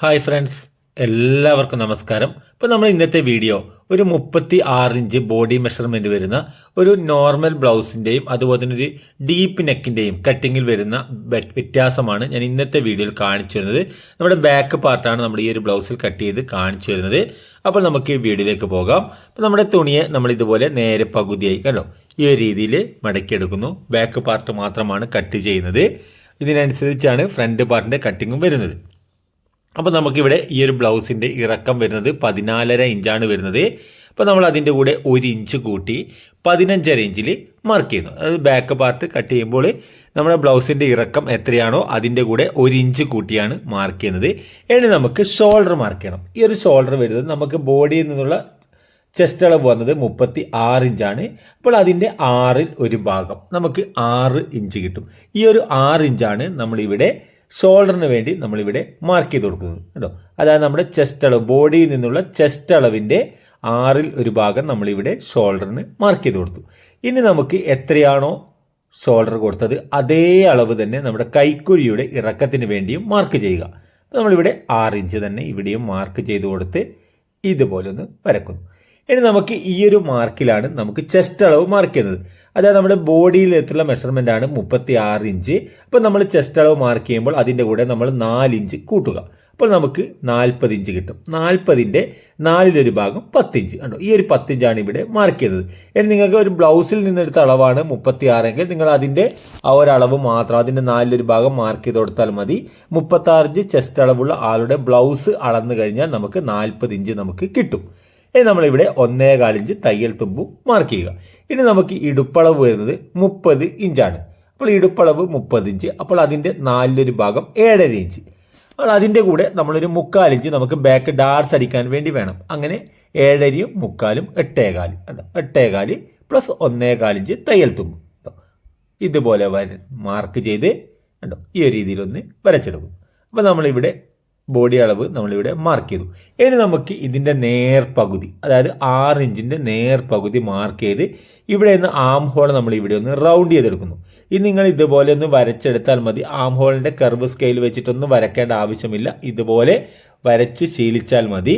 Hi friends എല്ലാവർക്കും നമസ്കാരം. ഇപ്പോൾ നമ്മൾ ഇന്നത്തെ വീഡിയോ ഒരു മുപ്പത്തി ആറ് ഇഞ്ച് ബോഡി മെഷർമെന്റ് വരുന്ന ഒരു നോർമൽ ബ്ലൗസിന്റെയും അതുപോലെ തന്നെ ഒരു ഡീപ്പ് നെക്കിന്റെയും കട്ടിങ്ങിൽ വരുന്ന വ്യ- വ്യത്യാസമാണ് ഞാൻ ഇന്നത്തെ വീഡിയോയിൽ കാണിച്ചു വരുന്നത് നമ്മുടെ ബാക്ക് പാർട്ടാണ് നമ്മൾ ഈ ഒരു ബ്ലൗസിൽ കട്ട് ചെയ്ത് കാണിച്ചു വരുന്നത് അപ്പോൾ നമുക്ക് ഈ വീഡിയോയിലേക്ക് പോകാം. അപ്പോൾ നമ്മുടെ തുണിയെ നമ്മൾ ഇതുപോലെ നേരെ പകുതിയായി കേട്ടോ ഈ ഒരു രീതിയിൽ മടക്കിയെടുക്കുന്നു. ബാക്ക് പാർട്ട് മാത്രമാണ് കട്ട് ചെയ്യുന്നത്. ഇതിനനുസരിച്ചാണ് ഫ്രണ്ട് പാർട്ടിന്റെ കട്ടിങ്ങും വരുന്നത്. അപ്പോൾ നമുക്കിവിടെ ഈ ഒരു ബ്ലൗസിന്റെ ഇറക്കം വരുന്നത് പതിനാലര ഇഞ്ചാണ് വരുന്നത്. അപ്പോൾ നമ്മൾ അതിന്റെ കൂടെ ഒരു ഇഞ്ച് കൂട്ടി പതിനഞ്ചര ഇഞ്ചിൽ മാർക്ക് ചെയ്യുന്നു. അതായത് ബാക്ക് പാർട്ട് കട്ട് ചെയ്യുമ്പോൾ നമ്മുടെ ബ്ലൗസിന്റെ ഇറക്കം എത്രയാണോ അതിന്റെ കൂടെ ഒരു ഇഞ്ച് കൂട്ടിയാണ് മാർക്ക് ചെയ്യുന്നത്. ഇനി നമുക്ക് ഷോൾഡർ മാർക്ക് ചെയ്യണം. ഈ ഒരു ഷോൾഡർ വരുന്നത് നമുക്ക് ബോഡിയിൽ നിന്നുള്ള ചെസ്റ്റ് അളവ് വന്നത് മുപ്പത്തി ആറ് ഇഞ്ചാണ്. അപ്പോൾ അതിന്റെ ആറിൽ ഒരു ഭാഗം നമുക്ക് ആറ് ഇഞ്ച് കിട്ടും. ഈ ഒരു ആറ് ഇഞ്ചാണ് നമ്മളിവിടെ ഷോൾഡറിന് വേണ്ടി നമ്മളിവിടെ മാർക്ക് ചെയ്ത് കൊടുക്കുന്നത് കേട്ടോ. അതായത് നമ്മുടെ ചെസ്റ്റ് അളവ്. ബോഡിയിൽ നിന്നുള്ള ചെസ്റ്റ് അളവിന്റെ ആറിൽ ഒരു ഭാഗം നമ്മളിവിടെ ഷോൾഡറിന് മാർക്ക് ചെയ്ത് കൊടുത്തു. ഇനി നമുക്ക് എത്രയാണോ ഷോൾഡർ കൊടുത്തത് അതേ അളവ് തന്നെ നമ്മുടെ കൈക്കുഴിയുടെ ഇറക്കത്തിന് വേണ്ടിയും മാർക്ക് ചെയ്യുക. നമ്മളിവിടെ ആറ് ഇഞ്ച് തന്നെ ഇവിടെയും മാർക്ക് ചെയ്ത് കൊടുത്ത് ഇതുപോലെ ഒന്ന് വരക്കുന്നു. ഇനി നമുക്ക് ഈ ഒരു മാർക്കിലാണ് നമുക്ക് ചെസ്റ്റ് അളവ് മാർക്ക് ചെയ്യുന്നത്. അതായത് നമ്മുടെ ബോഡിയിൽ എത്തുള്ള മെഷർമെന്റ് ആണ്? മുപ്പത്തി ആറ് ഇഞ്ച്. അപ്പോൾ നമ്മൾ ചെസ്റ്റ് അളവ് മാർക്ക് ചെയ്യുമ്പോൾ അതിന്റെ കൂടെ നമ്മൾ നാല് ഇഞ്ച് കൂട്ടുക. അപ്പോൾ നമുക്ക് നാൽപ്പത് ഇഞ്ച് കിട്ടും. നാൽപ്പതിന്റെ നാലിലൊരു ഭാഗം പത്തിഞ്ച്. കണ്ടോ? ഈ ഒരു പത്തിഞ്ചാണ് ഇവിടെ മാർക്ക് ചെയ്തത്. ഇനി നിങ്ങൾക്ക് ഒരു ബ്ലൗസിൽ നിന്നെടുത്ത അളവാണ് മുപ്പത്തി ആറെങ്കിൽ നിങ്ങൾ അതിന്റെ ആ ഒരളവ് മാത്രം അതിന്റെ നാലിലൊരു ഭാഗം മാർക്ക് ചെയ്ത് കൊടുത്താൽ മതി. മുപ്പത്താറ് ഇഞ്ച് ചെസ്റ്റ് അളവുള്ള ആളുടെ ബ്ലൗസ് അളന്നു കഴിഞ്ഞാൽ നമുക്ക് നാൽപ്പത് ഇഞ്ച് നമുക്ക് കിട്ടും. ഇനി നമ്മളിവിടെ ഒന്നേകാലിഞ്ച് തയ്യൽ തുമ്പും മാർക്ക് ചെയ്യുക. ഇനി നമുക്ക് ഇടുപ്പളവ് വരുന്നത് മുപ്പത് ഇഞ്ചാണ്. അപ്പോൾ ഇടുപ്പളവ് മുപ്പത് ഇഞ്ച് അപ്പോൾ അതിന്റെ നാലിലൊരു ഭാഗം ഏഴര ഇഞ്ച്. അതിന്റെ കൂടെ നമ്മളൊരു മുക്കാലിഞ്ച് നമുക്ക് ബാക്ക് ഡാർസ് അടിക്കാൻ വേണ്ടി വേണം. അങ്ങനെ ഏഴരയും മുക്കാലും എട്ടേകാൽ എട്ടേകാൽ പ്ലസ് ഒന്നേകാൽ ഇഞ്ച് തയ്യൽ തുമ്പും. കേട്ടോ ഇതുപോലെ വര മാർക്ക് ചെയ്ത് കണ്ടോ? ഈ രീതിയിലൊന്ന് വരച്ചെടുക്കും. അപ്പോൾ നമ്മളിവിടെ ബോഡി അളവ് നമ്മളിവിടെ മാർക്ക് ചെയ്തു. ഇനി നമുക്ക് ഇതിന്റെ നേർപകുതി അതായത് ആറ് ഇഞ്ചിന്റെ നേർപകുതി മാർക്ക് ചെയ്ത് ഇവിടെ നിന്ന് ആം ഹോൾ നമ്മൾ ഇവിടെ ഒന്ന് റൗണ്ട് ചെയ്തെടുക്കുന്നു. ഇനി നിങ്ങൾ ഇതുപോലെ ഒന്ന് വരച്ചെടുത്താൽ മതി. ആം ഹോളിന്റെ കർവ് സ്കെയിൽ വെച്ചിട്ടൊന്നും വരയ്ക്കേണ്ട ആവശ്യമില്ല. ഇതുപോലെ വരച്ച് ശീലിച്ചാൽ മതി.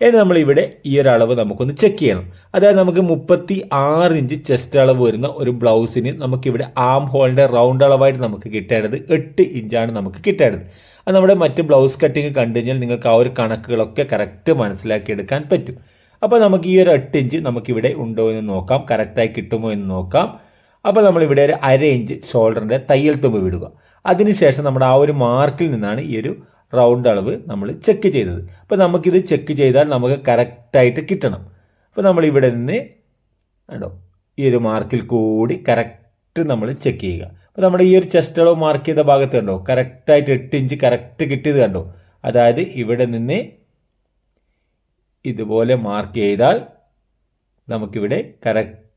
ഇനി നമ്മൾ ഇവിടെ ഈ ഒരു അളവ് നമുക്കൊന്ന് ചെക്ക് ചെയ്യണം. അതായത് നമുക്ക് മുപ്പത്തി ആറ് ഇഞ്ച് ചെസ്റ്റ് അളവ് വരുന്ന ഒരു ബ്ലൗസിന് നമുക്കിവിടെ ആം ഹോളിന്റെ റൗണ്ട് അളവായിട്ട് നമുക്ക് കിട്ടേണ്ടത് എട്ട് ഇഞ്ചാണ് നമുക്ക് കിട്ടേണ്ടത്. അത് നമ്മുടെ മറ്റ് ബ്ലൗസ് കട്ടിങ് കണ്ടു കഴിഞ്ഞാൽ നിങ്ങൾക്ക് ആ ഒരു കണക്കുകളൊക്കെ കറക്റ്റ് മനസ്സിലാക്കിയെടുക്കാൻ പറ്റും. അപ്പോൾ നമുക്ക് ഈ ഒരു എട്ട് ഇഞ്ച് നമുക്കിവിടെ ഉണ്ടോ എന്ന് നോക്കാം. കറക്റ്റായി കിട്ടുമോ എന്ന് നോക്കാം. അപ്പോൾ നമ്മളിവിടെ ഒരു അര ഇഞ്ച് ഷോൾഡറിന്റെ തയ്യൽ തുമ്പ് വിടുക. അതിനുശേഷം നമ്മുടെ ആ ഒരു മാർക്കിൽ നിന്നാണ് ഈ ഒരു റൗണ്ട് അളവ് നമ്മൾ ചെക്ക് ചെയ്തത്. അപ്പോൾ നമുക്കിത് ചെക്ക് ചെയ്താൽ നമുക്ക് കറക്റ്റായിട്ട് കിട്ടണം. അപ്പോൾ നമ്മളിവിടെ നിന്ന് കണ്ടോ ഈ ഒരു മാർക്കിൽ കൂടി കറക്റ്റ് നമ്മൾ ചെക്ക് ചെയ്യുക. അപ്പോൾ നമ്മുടെ ഈ ഒരു ചെസ്റ്റ് അളവ് മാർക്ക് ചെയ്ത ഭാഗത്ത് കണ്ടോ കറക്റ്റായിട്ട് എട്ട് ഇഞ്ച് കറക്റ്റ് കിട്ടിയത് കണ്ടോ. അതായത് ഇവിടെ നിന്ന് ഇതുപോലെ മാർക്ക് ചെയ്താൽ നമുക്കിവിടെ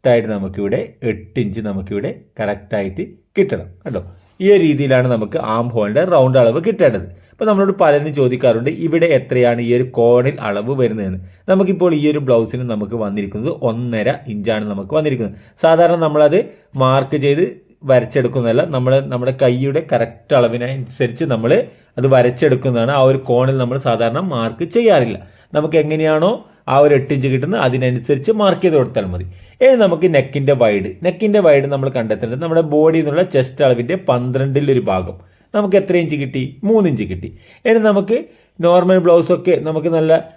കറക്റ്റായിട്ട് നമുക്കിവിടെ എട്ട് ഇഞ്ച് നമുക്കിവിടെ കറക്റ്റായിട്ട് കിട്ടണം കേട്ടോ. ഈ രീതിയിലാണ് നമുക്ക് ആം ഹോളിന്റെ റൗണ്ട് അളവ് കിട്ടേണ്ടത്. അപ്പോൾ നമ്മളോട് പലരും ചോദിക്കാറുണ്ട് ഇവിടെ എത്രയാണ് ഈ ഒരു കോണിൽ അളവ് വരുന്നതെന്ന്? നമുക്കിപ്പോൾ ഈ ഒരു ബ്ലൗസിന് നമുക്ക് വന്നിരിക്കുന്നത് ഒന്നര ഇഞ്ചാണ് നമുക്ക് വന്നിരിക്കുന്നത്. സാധാരണ നമ്മളത് മാർക്ക് ചെയ്ത് വരച്ചെടുക്കുന്നതല്ല നമ്മൾ നമ്മുടെ കൈയുടെ കറക്റ്റ് അളവിനനുസരിച്ച് നമ്മൾ അത് വരച്ചെടുക്കുന്നതാണ്. ആ ഒരു കോണിൽ നമ്മൾ സാധാരണ മാർക്ക് ചെയ്യാറില്ല. നമുക്ക് എങ്ങനെയാണോ ആ ഒരു എട്ട് ഇഞ്ച് കിട്ടുന്നത് അതിനനുസരിച്ച് മാർക്ക് ചെയ്ത് കൊടുത്താൽ മതി. ഇനി നമുക്ക് നെക്കിന്റെ വൈഡ് നെക്കിന്റെ വൈഡ് നമ്മൾ കണ്ടെത്തേണ്ടത് നമ്മുടെ ബോഡിയിൽ നിന്നുള്ള ചെസ്റ്റ് അളവിന്റെ പന്ത്രണ്ടിലൊരു ഭാഗം. നമുക്ക് എത്ര ഇഞ്ച് കിട്ടി? മൂന്ന് ഇഞ്ച് കിട്ടി. ഇനി നമുക്ക് നോർമൽ ബ്ലൗസൊക്കെ നമുക്ക് നല്ല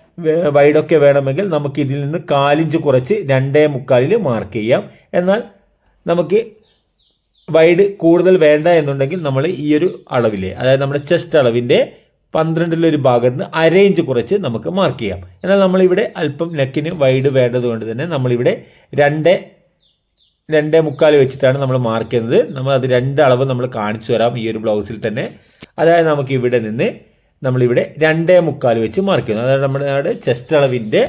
വൈഡൊക്കെ വേണമെങ്കിൽ നമുക്ക് ഇതിൽ നിന്ന് കാലിഞ്ച് കുറച്ച് രണ്ടേ മുക്കാലിൽ മാർക്ക് ചെയ്യാം. എന്നാൽ നമുക്ക് വൈഡ് കൂടുതൽ വേണ്ട എന്നുണ്ടെങ്കിൽ നമ്മൾ ഈ ഒരു അളവിലെ അതായത് നമ്മുടെ ചെസ്റ്റ് അളവിന്റെ പന്ത്രണ്ടിലൊരു ഭാഗത്ത് നിന്ന് അര ഇഞ്ച് കുറച്ച് നമുക്ക് മാർക്ക് ചെയ്യാം. എന്നാൽ നമ്മളിവിടെ അല്പം നെക്കിന് വൈഡ് വേണ്ടതുകൊണ്ട് തന്നെ നമ്മളിവിടെ രണ്ട് രണ്ടേ മുക്കാൽ വെച്ചിട്ടാണ് നമ്മൾ മാർക്ക് ചെയ്യുന്നത്. നമ്മൾ അത് രണ്ട് അളവ് നമ്മൾ കാണിച്ചു തരാം ഈ ഒരു ബ്ലൗസിൽ തന്നെ. അതായത് നമുക്ക് ഇവിടെ നിന്ന് നമ്മളിവിടെ രണ്ടേ മുക്കാൽ വെച്ച് മാർക്ക് ചെയ്യുന്നു. അതായത് നമ്മുടെ ചെസ്റ്റ് അളവിന്റെ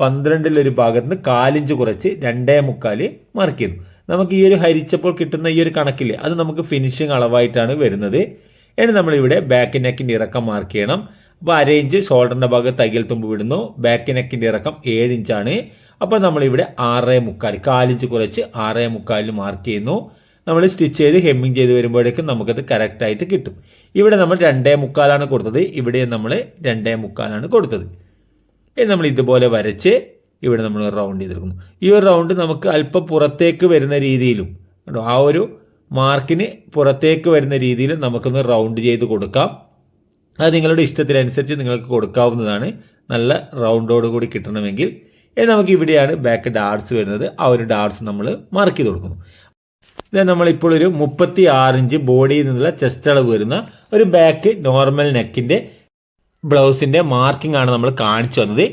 പന്ത്രണ്ടിലൊരു ഭാഗത്ത് നിന്ന് കാലിഞ്ച് കുറച്ച് രണ്ടേ മുക്കാൽ മാർക്ക് ചെയ്യുന്നു നമുക്ക് ഈ ഒരു ഹരിച്ചപ്പോൾ കിട്ടുന്ന ഈ ഒരു കണക്കില്ലേ അത് നമുക്ക് ഫിനിഷിങ് അളവായിട്ടാണ് വരുന്നത്. ഇനി നമ്മളിവിടെ ബാക്ക് നെക്കിന്റെ ഇറക്കം മാർക്ക് ചെയ്യണം. അപ്പോൾ അര ഇഞ്ച് ഷോൾഡറിന്റെ ഭാഗത്ത് തയ്യൽ തുമ്പ് വിടുന്നു. ബാക്ക് നെക്കിന്റെ ഇറക്കം ഏഴ് ഇഞ്ചാണ് അപ്പോൾ നമ്മളിവിടെ ആറേ മുക്കാൽ കാലിഞ്ച് കുറച്ച് ആറേ മുക്കാലിൽ മാർക്ക് ചെയ്യുന്നു. നമ്മൾ സ്റ്റിച്ച് ചെയ്ത് ഹെമ്മിങ് ചെയ്ത് വരുമ്പോഴേക്കും നമുക്കത് കറക്റ്റായിട്ട് കിട്ടും. ഇവിടെ നമ്മൾ രണ്ടേ മുക്കാലാണ് കൊടുത്തത്. ഇവിടെ നമ്മൾ രണ്ടേ മുക്കാലാണ് കൊടുത്തത്. ഇനി നമ്മൾ ഇതുപോലെ വരച്ച് ഇവിടെ നമ്മൾ റൗണ്ട് ചെയ്തെടുക്കുന്നു. ഈ ഒരു റൗണ്ട് നമുക്ക് അല്പം പുറത്തേക്ക് വരുന്ന രീതിയിലും കണ്ടോ? ആ ഒരു മാർക്കിന് പുറത്തേക്ക് വരുന്ന രീതിയിൽ നമുക്കൊന്ന് റൗണ്ട് ചെയ്ത് കൊടുക്കാം. അത് നിങ്ങളുടെ ഇഷ്ടത്തിനനുസരിച്ച് നിങ്ങൾക്ക് കൊടുക്കാവുന്നതാണ്. നല്ല റൗണ്ടോട് കൂടി കിട്ടണമെങ്കിൽ. നമുക്ക് ഇവിടെയാണ് ബാക്ക് ഡാർസ് വരുന്നത്. ആ ഒരു ഡാർസ് നമ്മൾ മാർക്ക് ചെയ്ത് കൊടുക്കുന്നു. ഇത് നമ്മളിപ്പോൾ ഒരു മുപ്പത്തി ആറ് ഇഞ്ച് ബോഡിയിൽ നിന്നുള്ള ചെസ്റ്റ് അളവ് വരുന്ന ഒരു ബാക്ക് നോർമൽ നെക്കിന്റെ ബ്ലൗസിന്റെ മാർക്കിംഗ് ആണ് നമ്മൾ കാണിച്ചു വന്നത്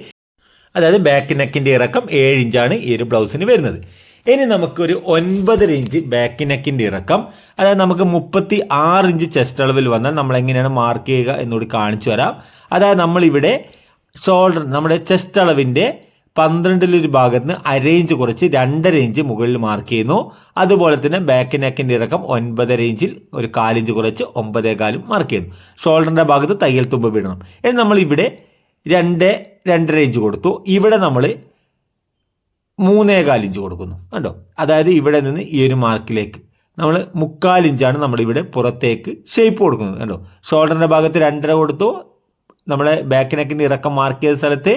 അതായത് ബാക്ക് നെക്കിന്റെ ഇറക്കം ഏഴ് ഇഞ്ചാണ് ഈ ഒരു ബ്ലൗസിന് വരുന്നത്. ഇനി നമുക്കൊരു ഒൻപതര ഇഞ്ച് ബാക്ക് നെക്കിന്റെ ഇറക്കം അതായത് നമുക്ക് മുപ്പത്തി ആറ് ഇഞ്ച് ചെസ്റ്റ് അളവിൽ വന്നാൽ നമ്മൾ എങ്ങനെയാണ് മാർക്ക് ചെയ്യുക എന്നുകൂടി കാണിച്ചു തരാം. അതായത് നമ്മളിവിടെ ഷോൾഡർ നമ്മുടെ ചെസ്റ്റ് അളവിന്റെ പന്ത്രണ്ടിലൊരു ഭാഗത്ത് നിന്ന് അര ഇഞ്ച് കുറച്ച് രണ്ടര ഇഞ്ച് മുകളിൽ മാർക്ക് ചെയ്യുന്നു. അതുപോലെ തന്നെ ബാക്ക് നെക്കിന്റെ ഇറക്കം ഒൻപതര ഇഞ്ചിൽ ഒരു കാലിഞ്ച് കുറച്ച് ഒമ്പതേ കാലും മാർക്ക് ചെയ്യുന്നു. ഷോൾഡറിന്റെ ഭാഗത്ത് തയ്യൽ തുമ്പ് വിടണം ഇനി നമ്മൾ ഇവിടെ രണ്ട് രണ്ടര ഇഞ്ച് കൊടുത്തു. ഇവിടെ നമ്മൾ മൂന്നേ കാലിഞ്ച് കൊടുക്കുന്നു. കണ്ടോ? അതായത് ഇവിടെ നിന്ന് ഈ ഒരു മാർക്കിലേക്ക് നമ്മൾ മുക്കാലിഞ്ചാണ് നമ്മളിവിടെ പുറത്തേക്ക് ഷേപ്പ് കൊടുക്കുന്നത്. കണ്ടോ? ഷോൾഡറിന്റെ ഭാഗത്ത് രണ്ടര കൊടുത്തു. നമ്മളെ ബാക്ക് നെക്കിന്റെ ഇറക്കം മാർക്ക് ചെയ്ത സ്ഥലത്ത്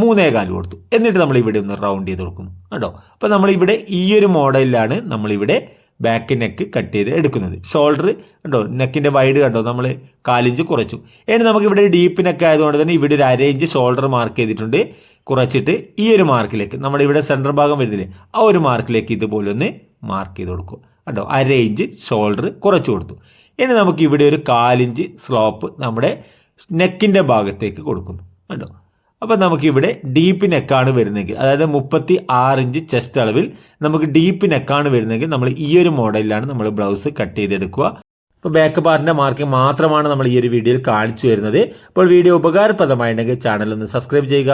മൂന്നേ കാൽ കൊടുത്തു. എന്നിട്ട് നമ്മൾ ഇവിടെ ഒന്ന് റൗണ്ട് ചെയ്ത് കൊടുക്കുന്നു. കേട്ടോ അപ്പോൾ നമ്മളിവിടെ ഈ ഒരു മോഡലിലാണ് നമ്മളിവിടെ ബാക്ക് നെക്ക് കട്ട് ചെയ്ത് എടുക്കുന്നത്. ഷോൾഡർ കണ്ടോ? നെക്കിന്റെ വൈഡ് കണ്ടോ? നമ്മൾ കാലിഞ്ച് കുറച്ചു. ഇനി നമുക്ക് ഇവിടെ ഡീപ്പ് നെക്ക് ആയതുകൊണ്ട് തന്നെ ഇവിടെ ഒരു അര ഇഞ്ച് ഷോൾഡർ മാർക്ക് ചെയ്തിട്ടുണ്ട്. കുറച്ചിട്ട് ഈ ഒരു മാർക്കിലേക്ക് നമ്മുടെ ഇവിടെ സെന്റർ ഭാഗം വരുന്നില്ലേ ആ ഒരു മാർക്കിലേക്ക് ഇതുപോലെ ഒന്ന് മാർക്ക് ചെയ്ത് കൊടുക്കും കണ്ടോ? അരേഞ്ച് ഷോൾഡർ കുറച്ച് കൊടുത്തു. ഇനി നമുക്ക് ഇവിടെ ഒരു കാലിഞ്ച് സ്ലോപ്പ് നമ്മുടെ നെക്കിന്റെ ഭാഗത്തേക്ക് കൊടുക്കുന്നു. കണ്ടോ? അപ്പോൾ നമുക്കിവിടെ ഡീപ്പ് നെക്കാണ് വരുന്നെങ്കിൽ അതായത് മുപ്പത്തി ആറ് ഇഞ്ച് ചെസ്റ്റ് അളവിൽ നമുക്ക് ഡീപ്പ് നെക്കാണ് വരുന്നെങ്കിൽ നമ്മൾ ഈ ഒരു മോഡലിലാണ് നമ്മൾ ബ്ലൗസ് കട്ട് ചെയ്തെടുക്കുക. അപ്പോൾ ബാക്ക് പാർട്ടിന്റെ മാർക്കിംഗ് മാത്രമാണ് നമ്മൾ ഈ ഒരു വീഡിയോയിൽ കാണിച്ചു വരുന്നത് അപ്പോൾ വീഡിയോ ഉപകാരപ്രദമായിട്ടുണ്ടെങ്കിൽ ചാനൽ ഒന്ന് സബ്സ്ക്രൈബ് ചെയ്യുക.